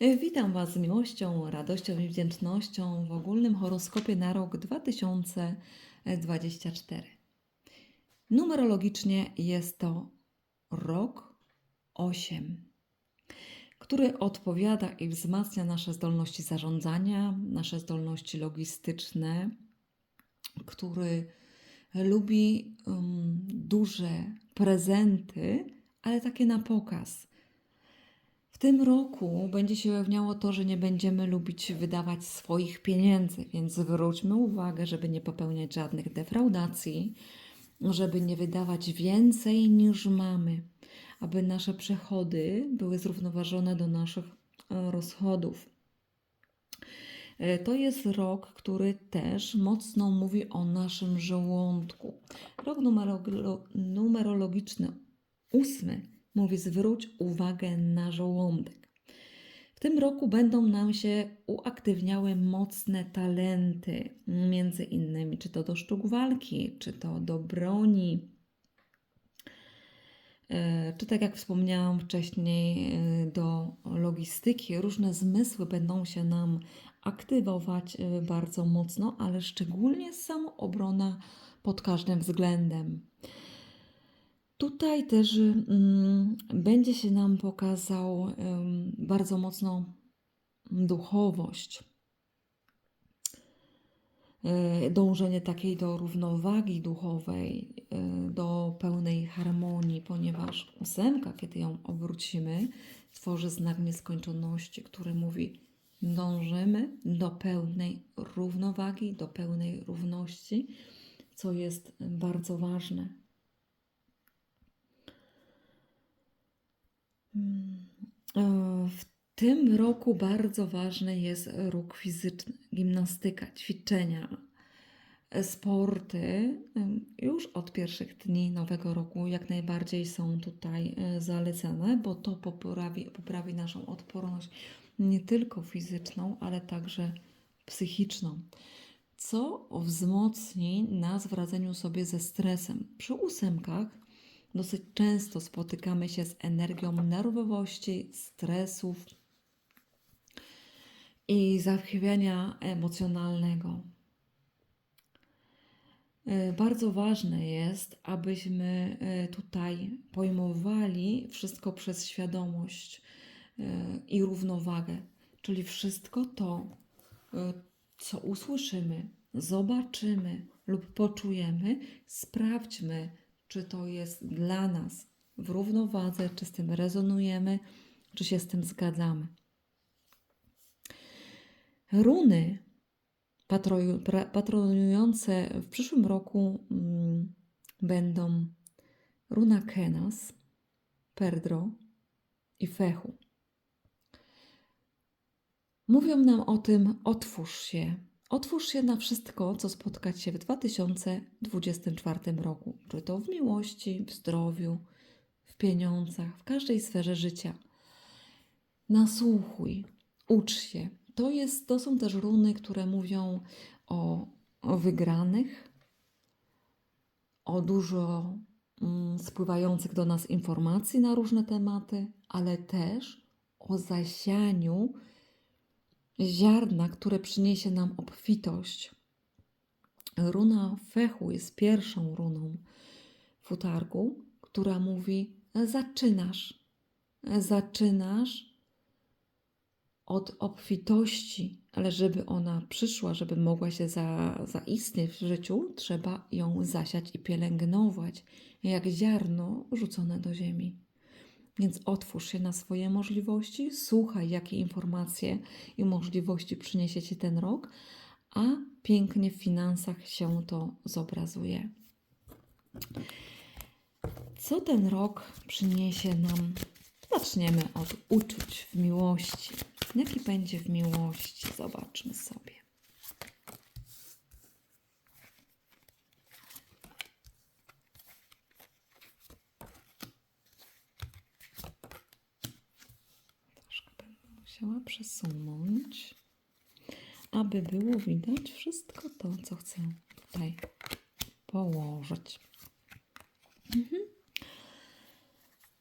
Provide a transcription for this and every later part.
Witam Was z miłością, radością i wdzięcznością w ogólnym horoskopie na rok 2024. Numerologicznie jest to rok 8, który odpowiada i wzmacnia nasze zdolności zarządzania, nasze zdolności logistyczne, który lubi um, duże prezenty, ale takie na pokaz. Tym roku będzie się ujawniało to, że nie będziemy lubić wydawać swoich pieniędzy, więc zwróćmy uwagę, żeby nie popełniać żadnych defraudacji, żeby nie wydawać więcej niż mamy, aby nasze przychody były zrównoważone do naszych e, rozchodów. E, To jest rok, który też mocno mówi o naszym żołądku. Rok numerolo- numerologiczny ósmy mówi zwróć uwagę na żołądek. W tym roku będą nam się uaktywniały mocne talenty, między innymi czy to do sztuk walki, czy to do broni, E, czy tak jak wspomniałam wcześniej, e, do logistyki. Różne zmysły będą się nam aktywować e, bardzo mocno, ale szczególnie samoobrona pod każdym względem. Tutaj też mm, będzie się nam pokazał bardzo mocno duchowość. E, Dążenie takiej do równowagi duchowej, e, do pełnej harmonii, ponieważ ósemka, kiedy ją obrócimy, tworzy znak nieskończoności, który mówi: dążymy do pełnej równowagi, do pełnej równości, co jest bardzo ważne. Mm, e, W tym roku bardzo ważny jest ruch fizyczny, gimnastyka, ćwiczenia, e, sporty. Już od pierwszych dni nowego roku jak najbardziej są tutaj e, zalecane, bo to poprawi, poprawi naszą odporność nie tylko fizyczną, ale także psychiczną, co wzmocni nas w radzeniu sobie ze stresem. Przy ósemkach dosyć często spotykamy się z energią nerwowości, stresów i zachwiania emocjonalnego. E, Bardzo ważne jest, abyśmy e, tutaj pojmowali wszystko przez świadomość e, i równowagę, czyli wszystko to, co usłyszymy, zobaczymy lub poczujemy, sprawdźmy, czy to jest dla nas w równowadze, czy z tym rezonujemy, czy się z tym zgadzamy. Runy patronujące w przyszłym roku mm, będą runa Kenas, Perdro i Fechu. Mówią nam o tym, otwórz się. Otwórz się na wszystko, co spotkać się w 2024 roku. Czy to w miłości, w zdrowiu, w pieniądzach, w każdej sferze życia. Nasłuchuj, ucz się. To, jest, to są też runy, które mówią o, o wygranych, o dużo mm, spływających do nas informacji na różne tematy, ale też o zasianiu ziarna, które przyniesie nam obfitość. Runa fechu jest pierwszą runą w utargu, która mówi: zaczynasz, zaczynasz od obfitości, ale żeby ona przyszła, żeby mogła się za, zaistnieć w życiu, trzeba ją zasiać i pielęgnować, jak ziarno rzucone do ziemi. Więc otwórz się na swoje możliwości, słuchaj, jakie informacje i możliwości przyniesie Ci ten rok, a pięknie w finansach się to zobrazuje. Co ten rok przyniesie nam? Zaczniemy od uczuć w miłości. Jaki będzie w miłości? Zobaczmy sobie. Musiała przesunąć, aby było widać wszystko to, co chcę tutaj położyć. Mhm.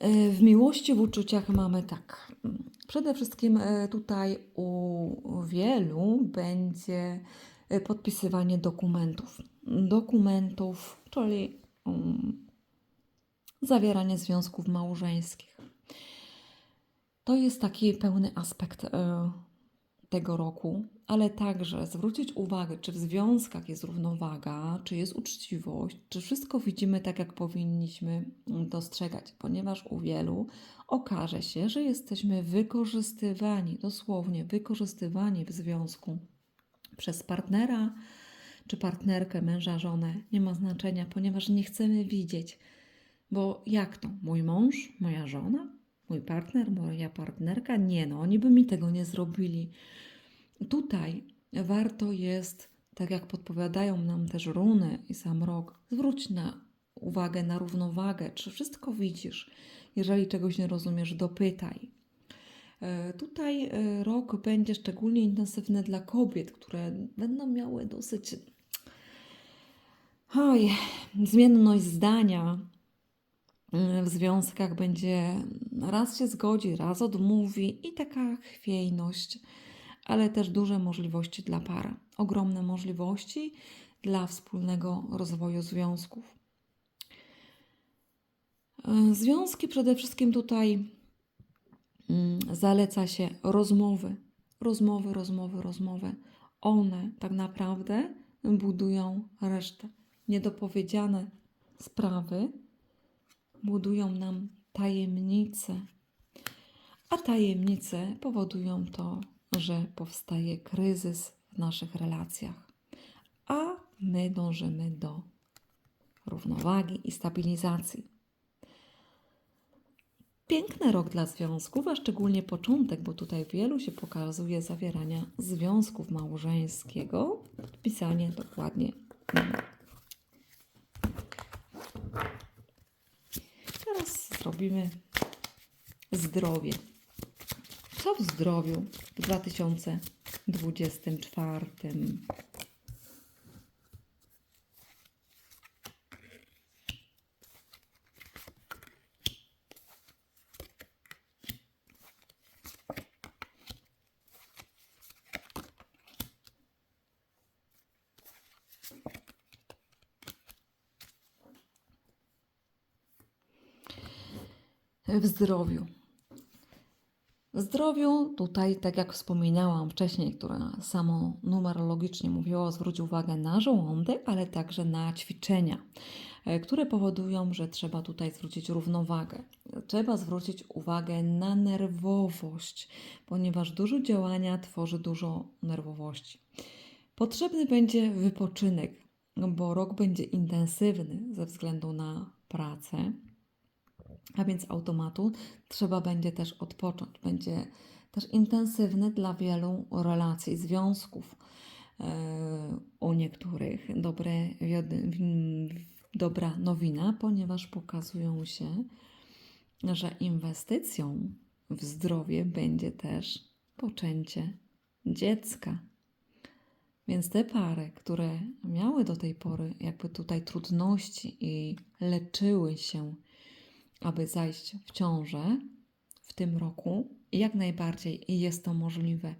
E, W miłości, w uczuciach mamy tak. Przede wszystkim e, tutaj u wielu będzie e, podpisywanie dokumentów. Dokumentów, czyli um, zawieranie związków małżeńskich. To jest taki pełny aspekt e, tego roku, ale także zwrócić uwagę, czy w związkach jest równowaga, czy jest uczciwość, czy wszystko widzimy tak, jak powinniśmy dostrzegać, ponieważ u wielu okaże się, że jesteśmy wykorzystywani, dosłownie wykorzystywani w związku przez partnera czy partnerkę, męża, żonę. Nie ma znaczenia, ponieważ nie chcemy widzieć. Bo jak to? Mój mąż, moja żona, mój partner, moja partnerka? Nie, no, oni by mi tego nie zrobili. Tutaj warto jest, tak jak podpowiadają nam też runy i sam rok, zwróć na uwagę na równowagę, czy wszystko widzisz. Jeżeli czegoś nie rozumiesz, dopytaj. E, Tutaj e, rok będzie szczególnie intensywny dla kobiet, które będą miały dosyć oj, zmienność zdania w związkach będzie raz się zgodzi, raz odmówi i taka chwiejność, ale też duże możliwości dla para. Ogromne możliwości dla wspólnego rozwoju związków. E, Związki przede wszystkim tutaj mm, zaleca się rozmowy, rozmowy, rozmowy, rozmowy. One tak naprawdę budują resztę. Niedopowiedziane sprawy budują nam tajemnice, a tajemnice powodują to, że powstaje kryzys w naszych relacjach, a my dążymy do równowagi i stabilizacji. Piękny rok dla związków, a szczególnie początek, bo tutaj wielu się pokazuje zawierania związków małżeńskiego, pisanie dokładnie. Teraz zrobimy zdrowie. Co w zdrowiu w 2024? W zdrowiu. W zdrowiu, tutaj, tak jak wspominałam wcześniej, która samo numerologicznie mówiła, zwróć uwagę na żołądek, ale także na ćwiczenia, e, które powodują, że trzeba tutaj zwrócić równowagę. Trzeba zwrócić uwagę na nerwowość, ponieważ dużo działania tworzy dużo nerwowości. Potrzebny będzie wypoczynek, bo rok będzie intensywny ze względu na pracę a więc automatu trzeba będzie też odpocząć. Będzie też intensywny dla wielu relacji, związków. e, U niektórych dobre, dobra nowina, ponieważ pokazują się, że inwestycją w zdrowie będzie też poczęcie dziecka. Więc te pary, które miały do tej pory jakby tutaj trudności i leczyły się aby zajść w ciążę w tym roku, jak najbardziej jest to możliwe.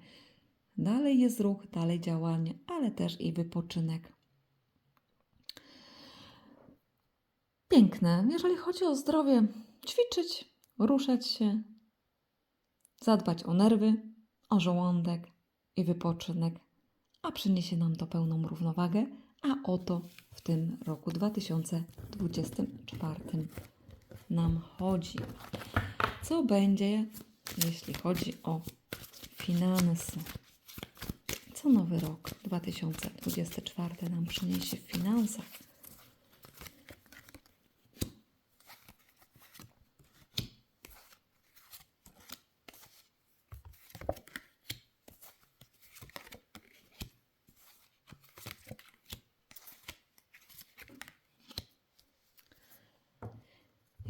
Dalej jest ruch, dalej działanie, ale też i wypoczynek. Piękne, jeżeli chodzi o zdrowie, ćwiczyć, ruszać się, zadbać o nerwy, o żołądek i wypoczynek, a przyniesie nam to pełną równowagę, a oto w tym roku 2024 nam chodzi. Co będzie, jeśli chodzi o finanse? Co nowy rok 2024 nam przyniesie w finansach?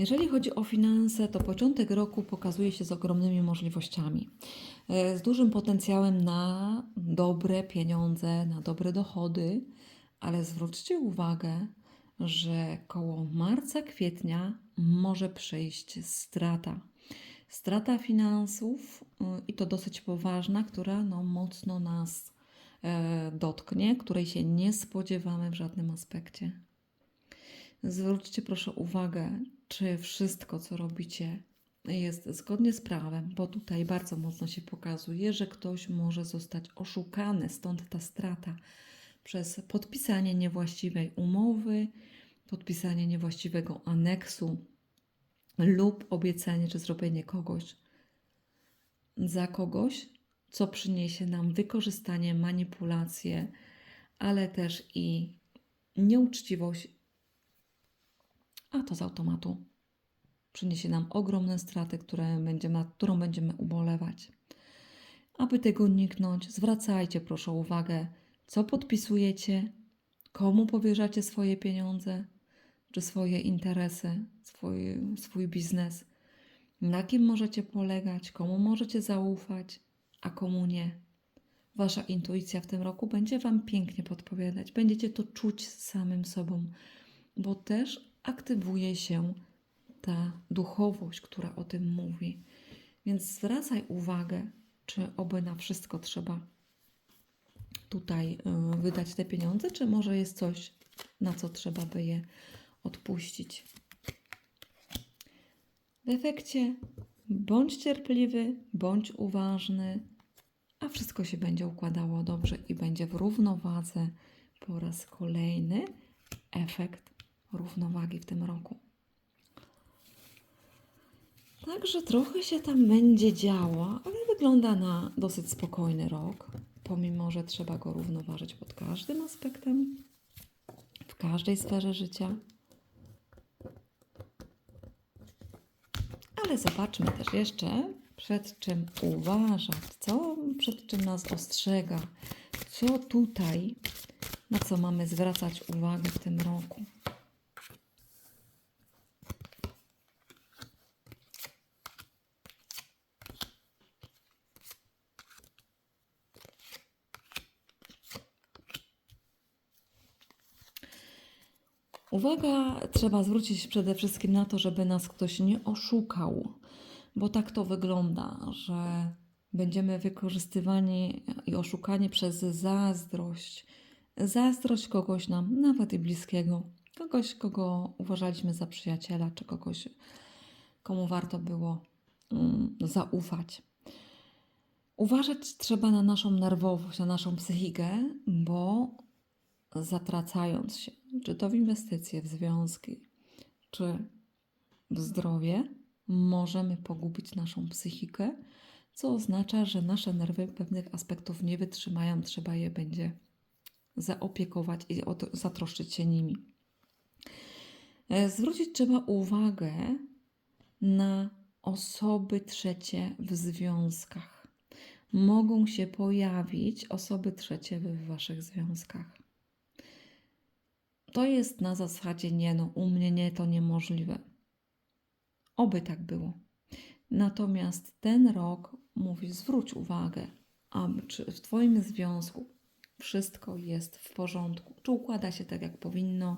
Jeżeli chodzi o finanse, to początek roku pokazuje się z ogromnymi możliwościami, e, z dużym potencjałem na dobre pieniądze, na dobre dochody, ale zwróćcie uwagę, że koło marca, kwietnia może przyjść strata. Strata finansów y, i to dosyć poważna, która no, mocno nas e, dotknie, której się nie spodziewamy w żadnym aspekcie. Zwróćcie proszę uwagę, czy wszystko, co robicie, jest zgodnie z prawem, bo tutaj bardzo mocno się pokazuje, że ktoś może zostać oszukany, stąd ta strata przez podpisanie niewłaściwej umowy, podpisanie niewłaściwego aneksu lub obiecanie czy zrobienie kogoś za kogoś, co przyniesie nam wykorzystanie, manipulacje, ale też i nieuczciwość, a to z automatu przyniesie nam ogromne straty, które będziemy, nad którą będziemy ubolewać. Aby tego uniknąć, zwracajcie proszę uwagę, co podpisujecie, komu powierzacie swoje pieniądze, czy swoje interesy, swój, swój biznes, na kim możecie polegać, komu możecie zaufać, a komu nie. Wasza intuicja w tym roku będzie Wam pięknie podpowiadać. Będziecie to czuć samym sobą, bo też aktywuje się ta duchowość, która o tym mówi. Więc zwracaj uwagę, czy oby na wszystko trzeba tutaj y, wydać te pieniądze, czy może jest coś, na co trzeba by je odpuścić. W efekcie bądź cierpliwy, bądź uważny, a wszystko się będzie układało dobrze i będzie w równowadze po raz kolejny efekt równowagi w tym roku. Także trochę się tam będzie działo, ale wygląda na dosyć spokojny rok, pomimo że trzeba go równoważyć pod każdym aspektem, w każdej sferze życia. Ale zobaczmy też jeszcze, przed czym uważać, co przed czym nas ostrzega, co tutaj, na co mamy zwracać uwagę w tym roku. Uwaga, trzeba zwrócić przede wszystkim na to, żeby nas ktoś nie oszukał, bo tak to wygląda, że będziemy wykorzystywani i oszukani przez zazdrość. Zazdrość kogoś nam, nawet i bliskiego, kogoś, kogo uważaliśmy za przyjaciela, czy kogoś, komu warto było mm, zaufać. Uważać trzeba na naszą nerwowość, na naszą psychikę, bo zatracając się, czy to w inwestycje, w związki, czy w zdrowie, możemy pogubić naszą psychikę, co oznacza, że nasze nerwy pewnych aspektów nie wytrzymają, trzeba je będzie zaopiekować i zatroszczyć się nimi. E, Zwrócić trzeba uwagę na osoby trzecie w związkach. Mogą się pojawić osoby trzecie w Waszych związkach. To jest na zasadzie nie, no u mnie nie, to niemożliwe. Oby tak było. Natomiast ten rok mówi, zwróć uwagę, a czy w Twoim związku wszystko jest w porządku, czy układa się tak, jak powinno,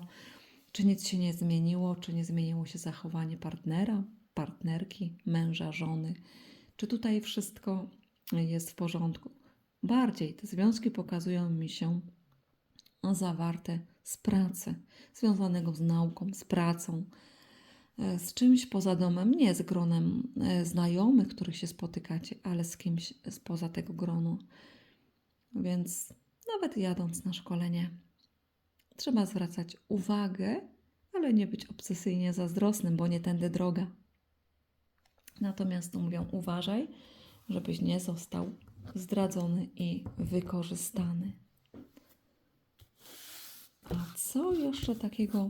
czy nic się nie zmieniło, czy nie zmieniło się zachowanie partnera, partnerki, męża, żony, czy tutaj wszystko jest w porządku. Bardziej te związki pokazują mi się zawarte z pracy, związanego z nauką, z pracą, e, z czymś poza domem, nie z gronem e, znajomych, których się spotykacie, ale z kimś spoza tego gronu. Więc nawet jadąc na szkolenie, trzeba zwracać uwagę, ale nie być obsesyjnie zazdrosnym, bo nie tędy droga. Natomiast mówią, uważaj, żebyś nie został zdradzony i wykorzystany. A co jeszcze takiego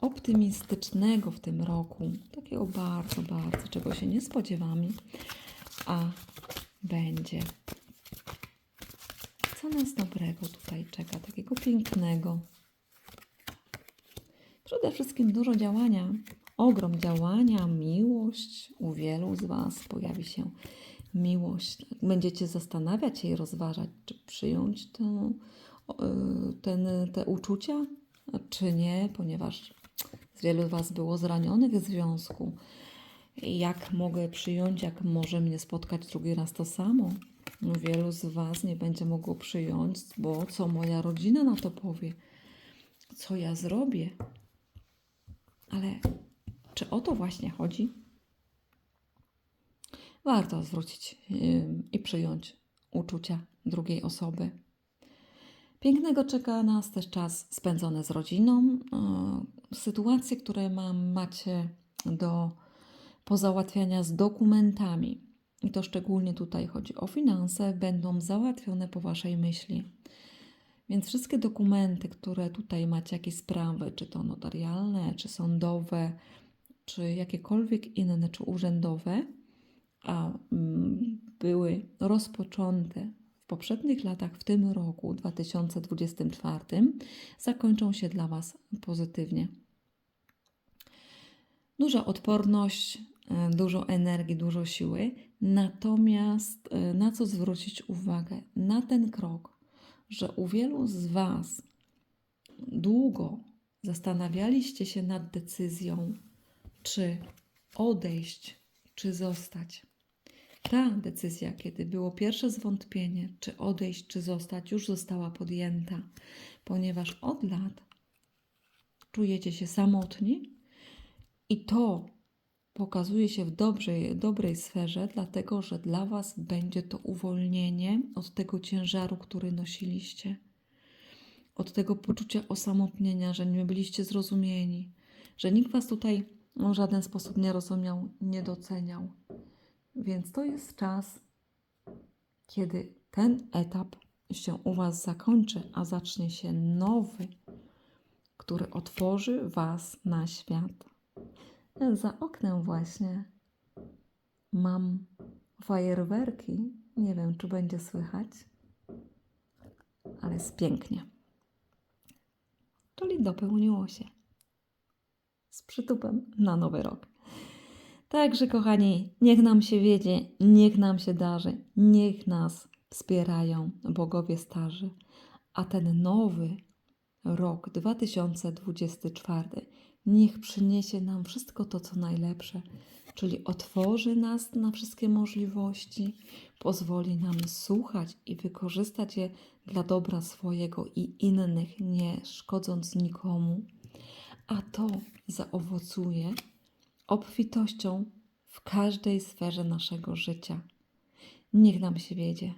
optymistycznego w tym roku? Takiego bardzo, bardzo, czego się nie spodziewamy, a będzie. Co nas dobrego tutaj czeka, takiego pięknego? Przede wszystkim dużo działania, ogrom działania, miłość. U wielu z Was pojawi się miłość. Będziecie zastanawiać się i rozważać, czy przyjąć tę, ten, te uczucia, czy nie, ponieważ z wielu Was było zranionych w związku. Jak mogę przyjąć, jak może mnie spotkać drugi raz to samo? Wielu z Was nie będzie mogło przyjąć, bo co moja rodzina na to powie? Co ja zrobię? Ale czy o to właśnie chodzi? Warto zwrócić i przyjąć uczucia drugiej osoby. Pięknego czeka nas też czas spędzony z rodziną. Yy, Sytuacje, które mam, macie do pozałatwiania z dokumentami, i to szczególnie tutaj chodzi o finanse, będą załatwione po Waszej myśli. Więc wszystkie dokumenty, które tutaj macie, jakieś sprawy, czy to notarialne, czy sądowe, czy jakiekolwiek inne, czy urzędowe, a mm, były rozpoczęte w poprzednich latach, w tym roku 2024, zakończą się dla Was pozytywnie. Duża odporność, e, dużo energii, dużo siły. Natomiast e, na co zwrócić uwagę? Na ten krok, że u wielu z Was długo zastanawialiście się nad decyzją, czy odejść, czy zostać. Ta decyzja, kiedy było pierwsze zwątpienie, czy odejść, czy zostać, już została podjęta, ponieważ od lat czujecie się samotni i to pokazuje się w dobrej, dobrej sferze, dlatego że dla Was będzie to uwolnienie od tego ciężaru, który nosiliście, od tego poczucia osamotnienia, że nie byliście zrozumieni, że nikt Was tutaj w żaden sposób nie rozumiał, nie doceniał. Więc to jest czas, kiedy ten etap się u Was zakończy, a zacznie się nowy, który otworzy Was na świat. Za oknem właśnie mam fajerwerki. Nie wiem, czy będzie słychać, ale jest pięknie. Czyli dopełniło się z przytupem na nowy rok. Także, kochani, niech nam się wiedzie, niech nam się darzy, niech nas wspierają bogowie starzy, a ten nowy rok 2024 niech przyniesie nam wszystko to, co najlepsze, czyli otworzy nas na wszystkie możliwości, pozwoli nam słuchać i wykorzystać je dla dobra swojego i innych, nie szkodząc nikomu, a to zaowocuje obfitością w każdej sferze naszego życia. Niech nam się wiedzie.